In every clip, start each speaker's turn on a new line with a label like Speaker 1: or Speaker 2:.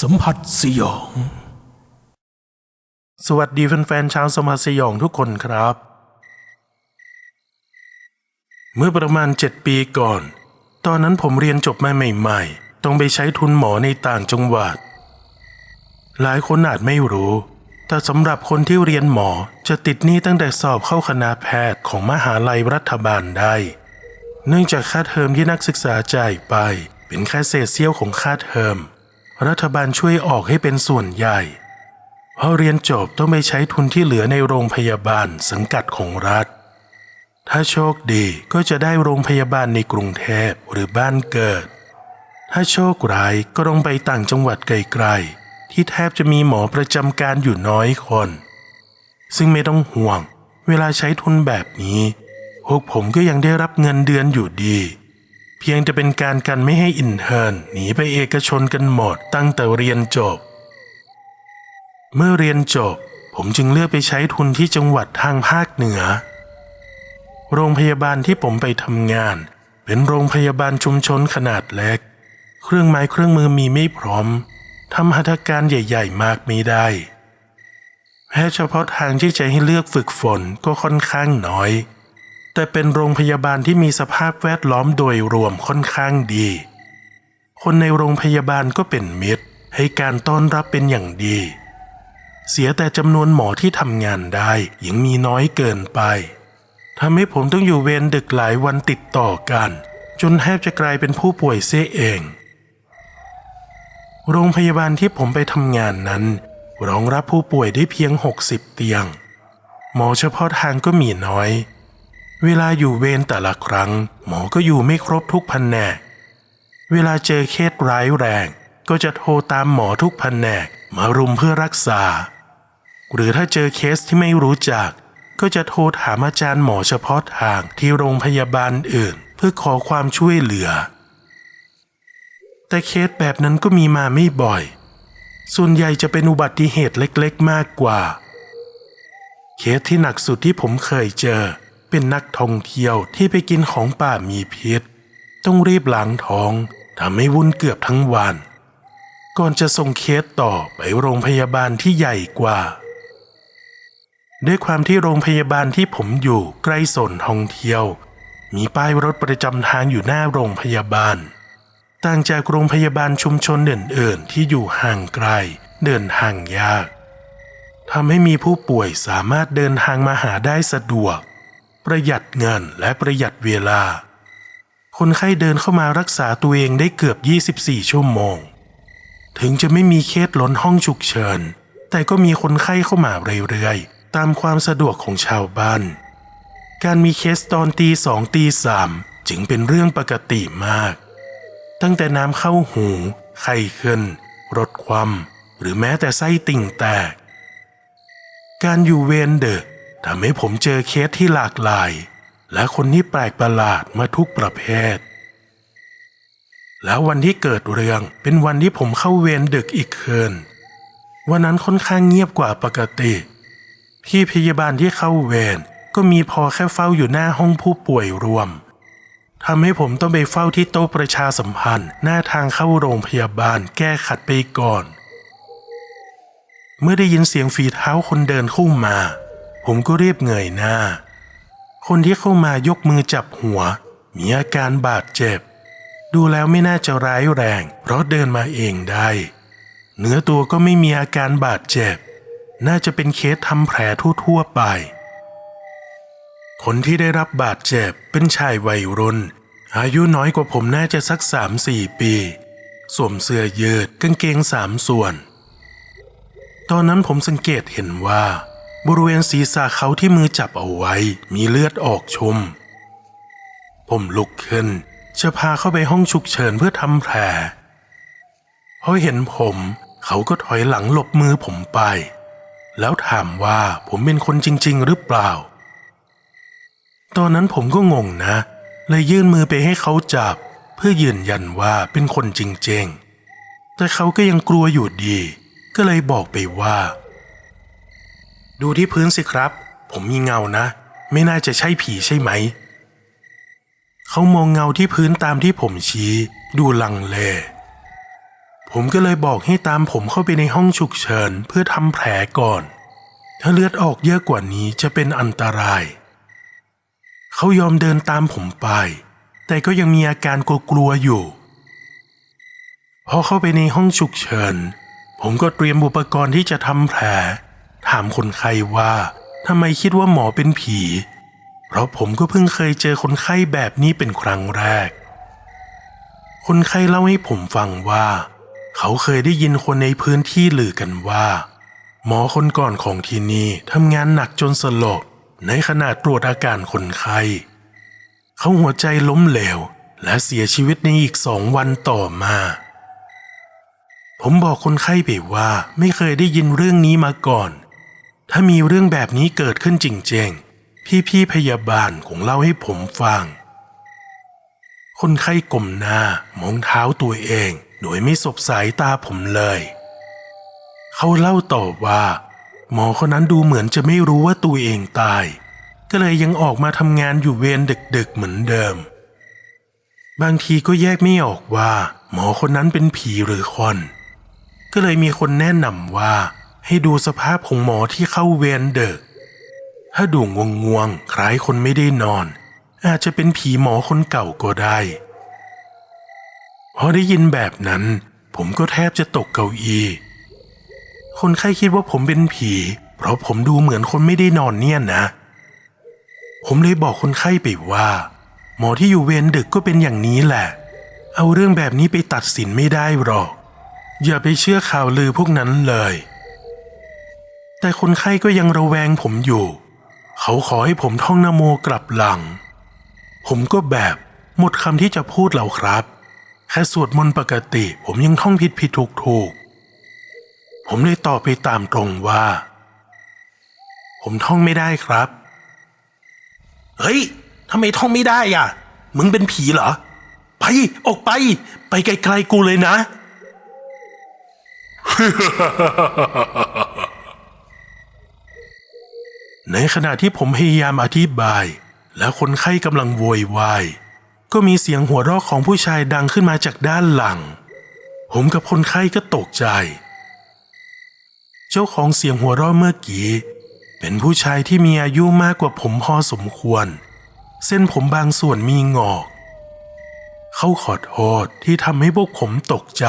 Speaker 1: สัมผัสสยอง สวัสดีแฟนๆชาวสมผัสสยองทุกคนครับ เมื่อประมาณเจ็ดปีก่อน ตอนนั้นผมเรียนจบมาใหม่ๆ ต้องไปใช้ทุนหมอในต่างจังหวัด หลายคนอาจไม่รู้ แต่สำหรับคนที่เรียนหมอจะติดหนี้ตั้งแต่สอบเข้าคณะแพทย์ของมหาลัยรัฐบาลได้ เนื่องจากค่าเทอมที่นักศึกษาจ่ายไป เป็นแค่เศษเสี้ยวของค่าเทอม รัฐบาลช่วยออกให้เป็นส่วนใหญ่ เพอเรียนจบต้องไปใช้ทุนที่เหลือในโรงพยาบาลสังกัดของรัฐ ถ้าโชคดีก็จะได้โรงพยาบาลในกรุงเทพหรือบ้านเกิด ถ้าโชคร้ายก็ต้องไปต่างจังหวัดไกลๆ ที่แทบจะมีหมอประจำการอยู่น้อยคน ซึ่งไม่ต้องห่วง เวลาใช้ทุนแบบนี้พวกผมก็ยังได้รับเงินเดือนอยู่ดี พียงจะเป็นการกันไม่ให้อินเทอร์นหนีไปเอกชนกันหมดตั้งแต่เรียนจบ เมื่อเรียนจบ ผมจึงเลือกไปใช้ทุนที่จังหวัดทางภาคเหนือ โรงพยาบาลที่ผมไปทำงาน เป็นโรงพยาบาลชุมชนขนาดเล็ก เครื่องไม้เครื่องมือมีไม่พร้อมทำหัตถการใหญ่ ๆ มากไม่ได้แพทย์เฉพาะทางที่จะให้เลือกฝึกฝนก็ค่อนข้างน้อย แต่เป็นโรงพยาบาลที่มีสภาพแวดล้อมโดยรวมค่อนข้างดี คนในโรงพยาบาลก็เป็นมิตร ให้การต้อนรับเป็นอย่างดี เสียแต่จำนวนหมอที่ทำงานได้ยังมีน้อยเกินไปทำให้ผมต้องอยู่เวรดึกหลายวันติดต่อกัน จนแทบจะกลายเป็นผู้ป่วยเสียเอง โรงพยาบาลที่ผมไปทำงานนั้นรองรับผู้ป่วยได้เพียง 60 เตียง หมอเฉพาะทางก็มีน้อย เวลาอยู่เวรแต่ละครั้ง หมอก็อยู่ไม่ครบทุกแผนก เวลาเจอเคสร้ายแรง ก็จะโทรตามหมอทุกพันแนกมารุมเพื่อรักษา หรือถ้าเจอเคสที่ไม่รู้จัก ก็จะโทรถามอาจารย์หมอเฉพาะทางที่โรงพยาบาลอื่น เพื่อขอความช่วยเหลือ แต่เคสแบบนั้นก็มีมาไม่บ่อย ส่วนใหญ่จะเป็นอุบัติเหตุเล็กๆ มากกว่า เคสที่หนักสุดที่ผมเคยเจอ เป็นนักท่องเที่ยวที่ไปกินของป่ามีพิษ ต้องรีบล้างท้องทำให้วุ่นเกือบทั้งวัน ก่อนจะส่งเคสต่อไปโรงพยาบาลที่ใหญ่กว่า ด้วยความที่โรงพยาบาลที่ผมอยู่ใกล้โซนท่องเที่ยว มีป้ายรถประจำทางอยู่หน้าโรงพยาบาล ต่างจากโรงพยาบาลชุมชนอื่นๆที่อยู่ห่างไกลเดินทางยากทำให้มีผู้ป่วยสามารถเดินทางมาหาได้สะดวก ประหยัดเงินและประหยัดเวลา คนไข้เดินเข้ามารักษาตัวเองได้เกือบ 24 ชั่วโมง ถึงจะไม่มีเคสล้นห้องฉุกเฉิน แต่ก็มีคนไข้เข้ามาเรื่อยๆ ตามความสะดวกของชาวบ้าน การมีเคสตอนตีสองตีสามจึงเป็นเรื่องปกติมาก ตั้งแต่น้ำเข้าหู ไข้ขึ้นรถความ หรือแม้แต่ไส้ติ่งแตก การอยู่เวรเดอะ ทำให้ผมเจอเคสที่หลากหลาย และคนที่แปลกประหลาดมาทุกประเภท แล้ววันที่เกิดเรื่องเป็นวันที่ผมเข้าเวรดึกอีกคืนวันนั้นค่อนข้างเงียบกว่าปกติ พี่พยาบาลที่เข้าเวรก็มีพอแค่เฝ้าอยู่หน้าห้องผู้ป่วยรวมทำให้ผมต้องไปเฝ้าที่โต๊ะประชาสัมพันธ์ หน้าทางเข้าโรงพยาบาลแก้ขัดไปก่อน เมื่อได้ยินเสียงฝีเท้าคนเดินเข้ามา ผมก็รีบเงยหน้า คนที่เข้ามายกมือจับหัว มีอาการบาดเจ็บ ดูแล้วไม่น่าจะร้ายแรง เพราะเดินมาเองได้ เนื้อตัวก็ไม่มีอาการบาดเจ็บ น่าจะเป็นเคสทำแผลทั่วๆไป คนที่ได้รับบาดเจ็บเป็นชายวัยรุ่น อายุน้อยกว่าผมน่าจะสักสามสี่ปีสวมเสื้อยืดกางเกงสามส่วน ตอนนั้นผมสังเกตเห็นว่า บริเวณศีรษะเขาที่มือจับเอาไว้ มีเลือดออกชุม ผมลุกขึ้นจะพาเข้าไปห้องฉุกเฉินเพื่อทำแผลพอเห็นผม เขาก็ถอยหลังหลบมือผมไป แล้วถามว่าผมเป็นคนจริง ๆ หรือเปล่า ตอนนั้นผมก็งงนะ เลยยื่นมือไปให้เขาจับ เพื่อยืนยันว่าเป็นคนจริง ๆ แต่เขาก็ยังกลัวอยู่ดี ก็เลยบอกไปว่า ดูที่พื้นสิครับ ผมมีเงานะ ไม่น่าจะใช่ผีใช่ไหม เขามองเงาที่พื้นตามที่ผมชี้ ดูลังเล ผมก็เลยบอกให้ตามผมเข้าไปในห้องฉุกเฉินเพื่อทำแผลก่อน ถ้าเลือดออกเยอะกว่านี้จะเป็นอันตราย เขายอมเดินตามผมไป แต่ก็ยังมีอาการกลัวๆอยู่ พอเข้าไปในห้องฉุกเฉินผมก็เตรียมอุปกรณ์ที่จะทำแผล ถามคนไข้ว่าทำไมคิดว่าหมอเป็นผี เพราะผมก็เพิ่งเคยเจอคนไข้แบบนี้เป็นครั้งแรก คนไข้เล่าให้ผมฟังว่า เขาเคยได้ยินคนในพื้นที่ลือกันว่า หมอคนก่อนของที่นี่ทำงานหนักจนสลบในขณะตรวจอาการคนไข้เขาหัวใจล้มเหลว และเสียชีวิตในอีกสองวันต่อมา ผมบอกคนไข้ไปว่าไม่เคยได้ยินเรื่องนี้มาก่อน ถ้ามีเรื่องแบบนี้เกิดขึ้นจริงๆ พี่ๆพยาบาลคงเล่าให้ผมฟัง คนไข้กลมหน้ามองเท้าตัวเอง โดยไม่สบสายตาผมเลย เขาเล่าต่อว่า หมอคนนั้นดูเหมือนจะไม่รู้ว่าตัวเองตาย ก็เลยยังออกมาทำงานอยู่เวรดึกๆเหมือนเดิม บางทีก็แยกไม่ออกว่า หมอคนนั้นเป็นผีหรือคน ก็เลยมีคนแนะนำว่า ให้ดูสภาพของหมอที่เข้าเวรดึก ถ้าดูงวงงวงคล้ายคนไม่ได้นอน อาจจะเป็นผีหมอคนเก่าก็ได้ พอได้ยินแบบนั้น ผมก็แทบจะตกเก้าอี้คนไข้คิดว่าผมเป็นผี เพราะผมดูเหมือนคนไม่ได้นอนเนี่ยนะ ผมเลยบอกคนไข้ไปว่า หมอที่อยู่เวรดึกก็เป็นอย่างนี้แหละ เอาเรื่องแบบนี้ไปตัดสินไม่ได้หรอก อย่าไปเชื่อข่าวลือพวกนั้นเลย แต่คนไข้ก็ยังระแวงผมอยู่ เขาขอให้ผมท่องนโมกลับหลัง ผมก็แบบหมดคำที่จะพูดแล้วครับ แค่สวดมนต์ปกติ ผมยังท่องผิดผิดถูกถูกผมเลยตอบไปตามตรงว่า ผมท่องไม่ได้ครับ เฮ้ยทำไมท่องไม่ได้อะ มึงเป็นผีเหรอ ไปออกไป ไปไกลๆกูเลยนะ ในขณะที่ผมพยายามอธิบาย และคนไข้กำลังโวยวาย ก็มีเสียงหัวเราะของผู้ชายดังขึ้นมาจากด้านหลัง ผมกับคนไข้ก็ตกใจ เจ้าของเสียงหัวเราะเมื่อกี้ เป็นผู้ชายที่มีอายุมากกว่าผมพอสมควร เส้นผมบางส่วนมีงอก เขาขอโทษที่ทำให้พวกผมตกใจ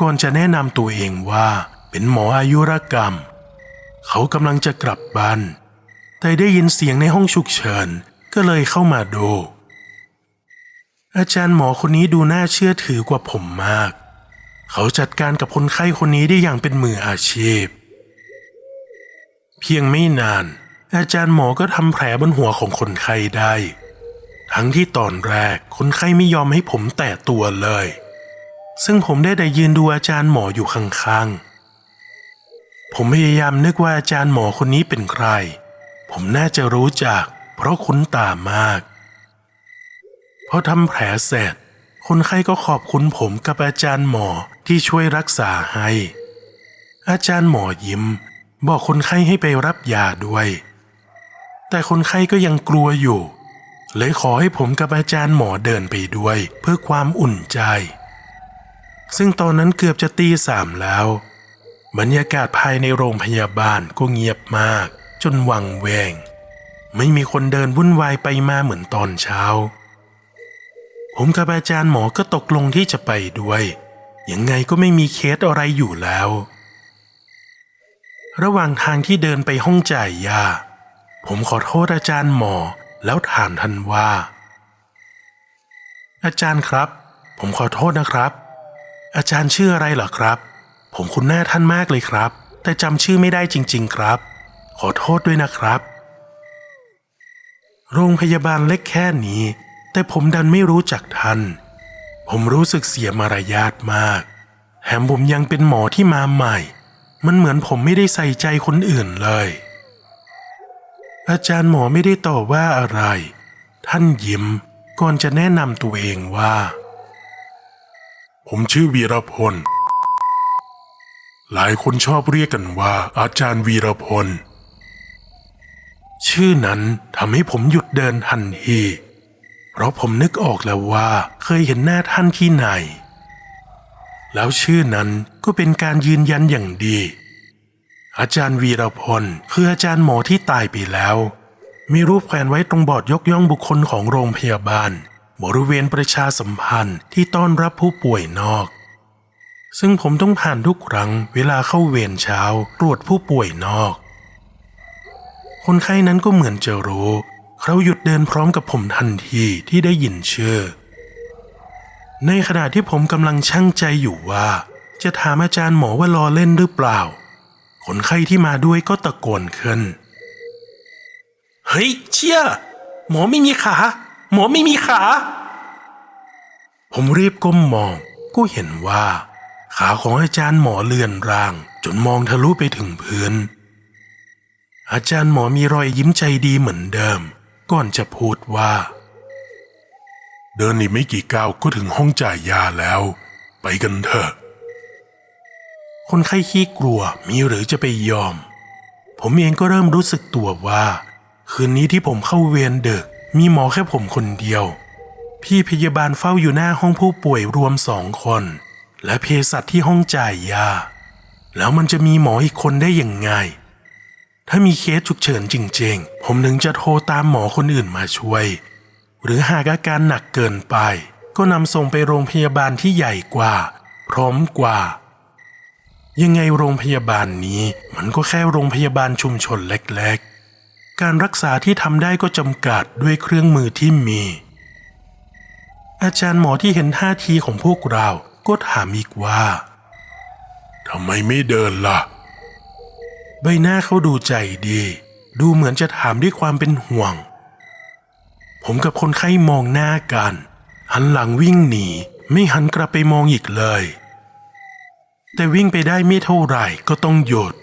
Speaker 1: ก่อนจะแนะนำตัวเองว่าเป็นหมออายุรกรรม เขากำลังจะกลับบ้าน แต่ได้ยินเสียงในห้องฉุกเฉินก็เลยเข้ามาดู อาจารย์หมอคนนี้ดูน่าเชื่อถือกว่าผมมาก เขาจัดการกับคนไข้คนนี้ได้อย่างเป็นมืออาชีพ เพียงไม่นาน อาจารย์หมอก็ทำแผลบนหัวของคนไข้ได้ ทั้งที่ตอนแรกคนไข้ไม่ยอมให้ผมแตะตัวเลย ซึ่งผมได้แต่ยืนดูอาจารย์หมออยู่ข้างๆ ผมพยายามนึกว่าอาจารย์หมอคนนี้เป็นใคร ผมน่าจะรู้จัก เพราะคุ้นตามากพอทำแผลเสร็จ คนไข้ก็ขอบคุณผมกับอาจารย์หมอที่ช่วยรักษาให้ อาจารย์หมอยิ้ม บอกคนไข้ให้ไปรับยาด้วย แต่คนไข้ก็ยังกลัวอยู่ เลยขอให้ผมกับอาจารย์หมอเดินไปด้วย เพื่อความอุ่นใจ ซึ่งตอนนั้นเกือบจะตีสามแล้ว บรรยากาศภายในโรงพยาบาลก็เงียบมาก จนวังเวง ไม่มีคนเดินวุ่นวายไปมาเหมือนตอนเช้า ผมกับอาจารย์หมอก็ตกลงที่จะไปด้วย ยังไงก็ไม่มีเคสอะไรอยู่แล้ว ระหว่างทางที่เดินไปห้องจ่ายยา ผมขอโทษอาจารย์หมอแล้วถามท่านว่า อาจารย์ครับ ผมขอโทษนะครับ อาจารย์ชื่ออะไรเหรอครับ ผมคุ้นหน้าท่านมากเลยครับ แต่จำชื่อไม่ได้จริง ๆ ครับ ขอโทษด้วยนะครับ โรงพยาบาลเล็กแค่นี้ แต่ผมดันไม่รู้จักท่าน ผมรู้สึกเสียมารยาทมาก แถมผมยังเป็นหมอที่มาใหม่ มันเหมือนผมไม่ได้ใส่ใจคนอื่นเลย อาจารย์หมอไม่ได้ตอบว่าอะไร ท่านยิ้มก่อนจะแนะนำตัวเองว่า ผมชื่อวีรพล หลายคนชอบเรียกกันว่าอาจารย์วีรพล ชื่อนั้นทำให้ผมหยุดเดินทันทีเพราะผมนึกออกแล้วว่าเคยเห็นหน้าท่านที่ไหน แล้วชื่อนั้นก็เป็นการยืนยันอย่างดี อาจารย์วีรพลคืออาจารย์หมอที่ตายไปแล้ว มีรูปแขวนไว้ตรงบอร์ดยกย่องบุคคลของโรงพยาบาล บริเวณประชาสัมพันธ์ที่ต้อนรับผู้ป่วยนอก ซึ่งผมต้องผ่านทุกครั้งเวลาเข้าเวรเช้าตรวจผู้ป่วยนอก คนไข้นั้นก็เหมือนจะรู้เขาหยุดเดินพร้อมกับผมทันทีที่ได้ยินชื่อ ในขณะที่ผมกำลังชั่งใจอยู่ว่า จะถามอาจารย์หมอว่ารอเล่นหรือเปล่า คนไข้ที่มาด้วยก็ตะโกนขึ้น เฮ้ย เชี่ย หมอไม่มีขา หมอไม่มีขา ผมรีบก้มมองก็เห็นว่า ขาของอาจารย์หมอเลื่อนร่าง จนมองทะลุไปถึงพื้น อาจารย์หมอมีรอยยิ้มใจดีเหมือนเดิม ก่อนจะพูดว่า เดินอีกไม่กี่ก้าวก็ถึงห้องจ่ายยาแล้ว ไปกันเถอะ คนไข้ขี้กลัวมีหรือจะไปยอม ผมเองก็เริ่มรู้สึกตัวว่า คืนนี้ที่ผมเข้าเวรดึกมีหมอแค่ผมคนเดียว พี่พยาบาลเฝ้าอยู่หน้าห้องผู้ป่วยรวมสองคน และเภสัชที่ห้องจ่ายยา แล้วมันจะมีหมออีกคนได้อยังไง ถ้ามีเคสฉุกเฉินจริงๆ ผมถึงจะโทรตามหมอคนอื่นมาช่วย หรือหากอาการหนักเกินไป ก็นำส่งไปโรงพยาบาลที่ใหญ่กว่า พร้อมกว่า ยังไงโรงพยาบาลนี้มันก็แค่โรงพยาบาลชุมชนเล็กๆ การรักษาที่ทำได้ก็จำกัดด้วยเครื่องมือที่มีอาจารย์หมอที่เห็นท่าทีของพวกเรา ก็ถามอีกว่าทำไมไม่เดินล่ะ ใบหน้าเขาดูใจดี ดูเหมือนจะถามด้วยความเป็นห่วง ผมกับคนไข้มองหน้ากัน หันหลังวิ่งหนี ไม่หันกลับไปมองอีกเลย แต่วิ่งไปได้ไม่เท่าไหร่ก็ต้องหยุด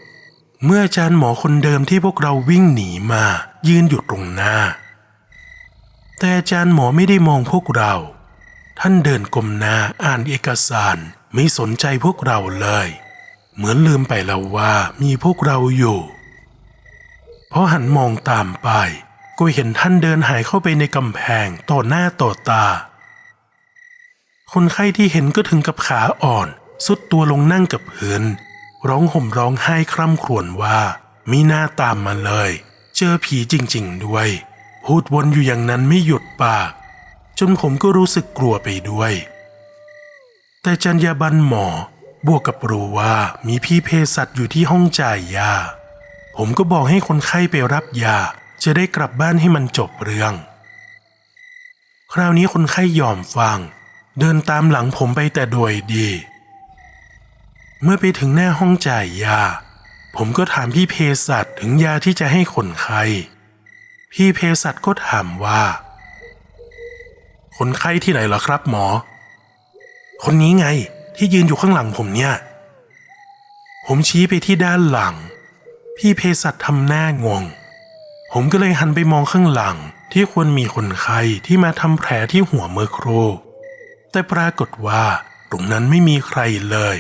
Speaker 1: เมื่ออาจารย์หมอคนเดิมที่พวกเราวิ่งหนีมา ยืนอยู่ตรงหน้า แต่อาจารย์หมอไม่ได้มองพวกเรา ท่านเดินก้มหน้าอ่านเอกสารไม่สนใจพวกเราเลย เหมือนลืมไปแล้วว่ามีพวกเราอยู่พอหันมองตามไป ก็เห็นท่านเดินหายเข้าไปในกำแพงต่อหน้าต่อตา คนไข้ที่เห็นก็ถึงกับขาอ่อน สุดตัวลงนั่งกับพื้นร้องห่มร้องไห้คร่ำครวญว่ามีหน้าตามมาเลย เจอผีจริง ๆ ด้วย พูดวนอยู่อย่างนั้นไม่หยุดปาก จนผมก็รู้สึกกลัวไปด้วย แต่จรรยาบรรณหมอบวกกับรู้ว่ามีพี่เภสัชอยู่ที่ห้องจ่ายยา ผมก็บอกให้คนไข้ไปรับยา จะได้กลับบ้านให้มันจบเรื่อง คราวนี้คนไข้ยอมฟัง เดินตามหลังผมไปแต่โดยดี เมื่อไปถึงหน้าห้องจ่ายยา ผมก็ถามพี่เภสัชถึงยาที่จะให้คนไข้พี่เภสัชก็ถามว่า คนไข้ที่ไหนเหรอครับ หมอ คนนี้ไงที่ยืนอยู่ข้างหลังผมเนี่ย ผมชี้ไปที่ด้านหลัง พี่เภสัชทำหน้างง ผมก็เลยหันไปมองข้างหลังที่ควรมีคนไข้ที่มาทำแผลที่หัวเมื่อครูแต่ปรากฏว่าตรงนั้นไม่มีใครเลย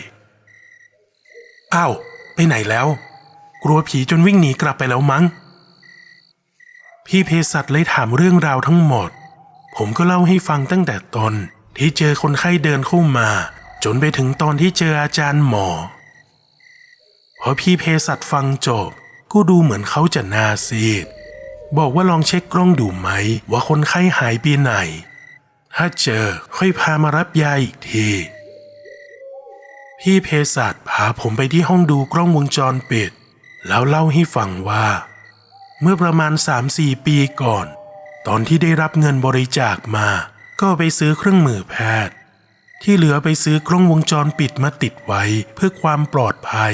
Speaker 1: อ้าวไปไหนแล้ว กลัวผีจนวิ่งหนีกลับไปแล้วมั้ง พี่เภสัชเลยถามเรื่องราวทั้งหมด ผมก็เล่าให้ฟังตั้งแต่ตอนที่เจอคนไข้เดินเข้ามา จนไปถึงตอนที่เจออาจารย์หมอพอพี่เภสัชฟังจบก็ดูเหมือนเขาจะนาซีดบอกว่าลองเช็คกล้องดูไหม ว่าคนไข้หายไปไหน ถ้าเจอค่อยพามารับยาอีกที พี่เภสัชพาผมไปที่ห้องดูกล้องวงจรปิด แล้วเล่าให้ฟังว่า เมื่อประมาณ3-4ปีก่อน ตอนที่ได้รับเงินบริจาคมา ก็ไปซื้อเครื่องมือแพทย์ ที่เหลือไปซื้อกล้องวงจรปิดมาติดไว้เพื่อความปลอดภัย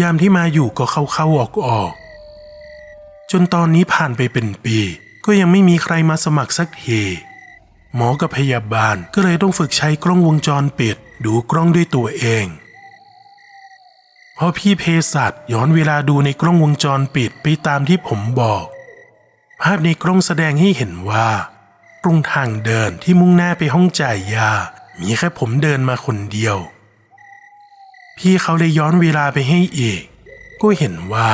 Speaker 1: ยามที่มาอยู่ก็เข้าเข้าออกออกๆจนตอนนี้ผ่านไปเป็นปี ก็ยังไม่มีใครมาสมัครสักทีหมอกับพยาบาลก็เลยต้องฝึกใช้กล้องวงจรปิด ดูกล้องด้วยตัวเองพอพี่เภสัชย้อนเวลาดูในกล้องวงจรปิดไปตามที่ผมบอก ภาพในกล้องแสดงให้เห็นว่าตรงทางเดินที่มุ่งหน้าไปห้องจ่ายยา มีแค่ผมเดินมาคนเดียว พี่เขาเลยย้อนเวลาไปให้อีก ก็เห็นว่า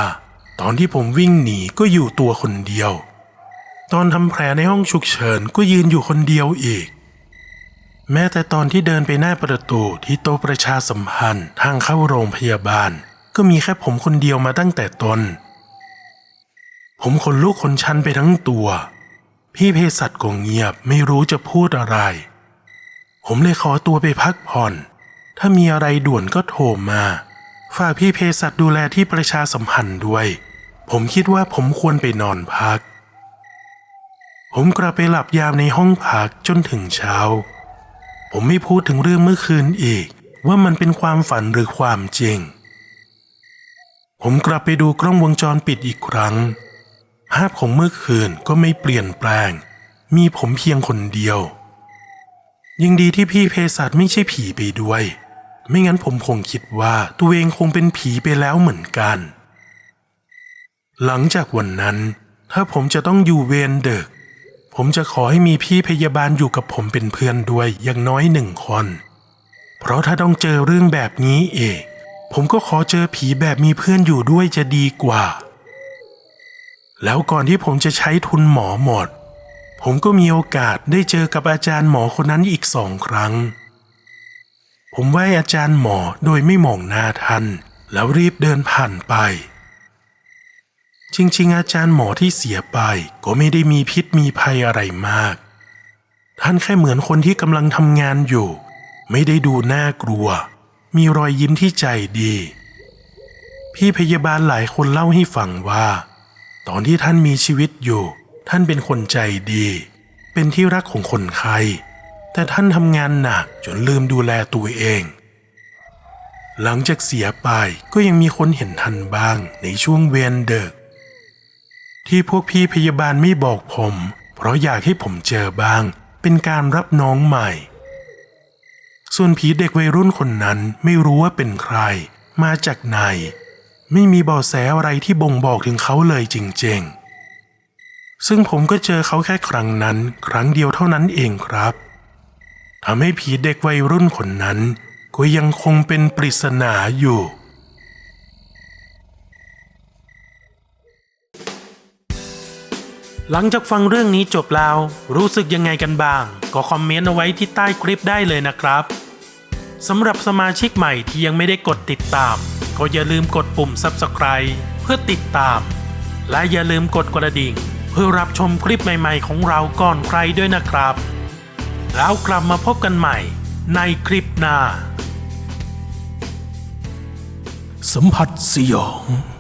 Speaker 1: ตอนที่ผมวิ่งหนีก็อยู่ตัวคนเดียว ตอนทำแผลในห้องฉุกเฉินก็ยืนอยู่คนเดียวอีก แม้แต่ตอนที่เดินไปหน้าประตูที่โต๊ะประชาสัมพันธ์ทางเข้าโรงพยาบาล ก็มีแค่ผมคนเดียวมาตั้งแต่ต้น ผมขนลุกขนชันไปทั้งตัว พี่เภสัชก็เงียบไม่รู้จะพูดอะไร ผมเลยขอตัวไปพักผ่อน ถ้ามีอะไรด่วนก็โทรมา ฝากพี่เภสัชดูแลที่ประชาสัมพันธ์ด้วย ผมคิดว่าผมควรไปนอนพัก ผมกลับไปหลับยามในห้องพักจนถึงเช้า ผมไม่พูดถึงเรื่องเมื่อคืนอีก ว่ามันเป็นความฝันหรือความจริง ผมกลับไปดูกล้องวงจรปิดอีกครั้ง ภาพของเมื่อคืนก็ไม่เปลี่ยนแปลง มีผมเพียงคนเดียว ยังดีที่พี่เพสัชไม่ใช่ผีไปด้วย ไม่งั้นผมคงคิดว่าตัวเองคงเป็นผีไปแล้วเหมือนกัน หลังจากวันนั้น ถ้าผมจะต้องอยู่เวรเดึก ผมจะขอให้มีพี่พยาบาลอยู่กับผมเป็นเพื่อนด้วยอย่างน้อยหนึ่งคน เพราะถ้าต้องเจอเรื่องแบบนี้เองผมก็ขอเจอผีแบบมีเพื่อนอยู่ด้วยจะดีกว่า แล้วก่อนที่ผมจะใช้ทุนหมอหมด ผมก็มีโอกาสได้เจอกับอาจารย์หมอคนนั้นอีกสองครั้ง ผมไหว้อาจารย์หมอโดยไม่มองหน้าท่านแล้วรีบเดินผ่านไป จริงๆ อาจารย์หมอที่เสียไปก็ไม่ได้มีพิษมีภัยอะไรมาก ท่านแค่เหมือนคนที่กำลังทำงานอยู่ ไม่ได้ดูน่ากลัว มีรอยยิ้มที่ใจดี พี่พยาบาลหลายคนเล่าให้ฟังว่า ตอนที่ท่านมีชีวิตอยู่ ท่านเป็นคนใจดี เป็นที่รักของคนไข้แต่ท่านทำงานหนักจนลืมดูแลตัวเอง หลังจากเสียไปก็ยังมีคนเห็นท่านบ้างในช่วงเวรเดึก ที่พวกพี่พยาบาลไม่บอกผม เพราะอยากให้ผมเจอบ้าง เป็นการรับน้องใหม่ ส่วนผีเด็กวัยรุ่นคนนั้นไม่รู้ว่าเป็นใคร มาจากไหน ไม่มีเบาะแสอะไรที่บ่งบอกถึงเขาเลยจริงๆ ซึ่งผมก็เจอเขาแค่ครั้งนั้น ครั้งเดียวเท่านั้นเองครับทำให้ผีเด็กวัยรุ่นคนนั้น ก็ยังคงเป็นปริศนาอยู่หลังจากฟังเรื่องนี้จบแล้ว รู้สึกยังไงกันบ้าง ก็คอมเมนต์เอาไว้ที่ใต้คลิปได้เลยนะครับสำหรับสมาชิกใหม่ที่ยังไม่ได้กดติดตาม ก็อย่าลืมกดปุ่ม Subscribe เพื่อติดตาม และอย่าลืมกดกระดิ่ง เพื่อรับชมคลิปใหม่ๆ ของเราก่อนใครด้วยนะครับ แล้วกลับมาพบกันใหม่ในคลิปหน้า
Speaker 2: สัมผัสสยอง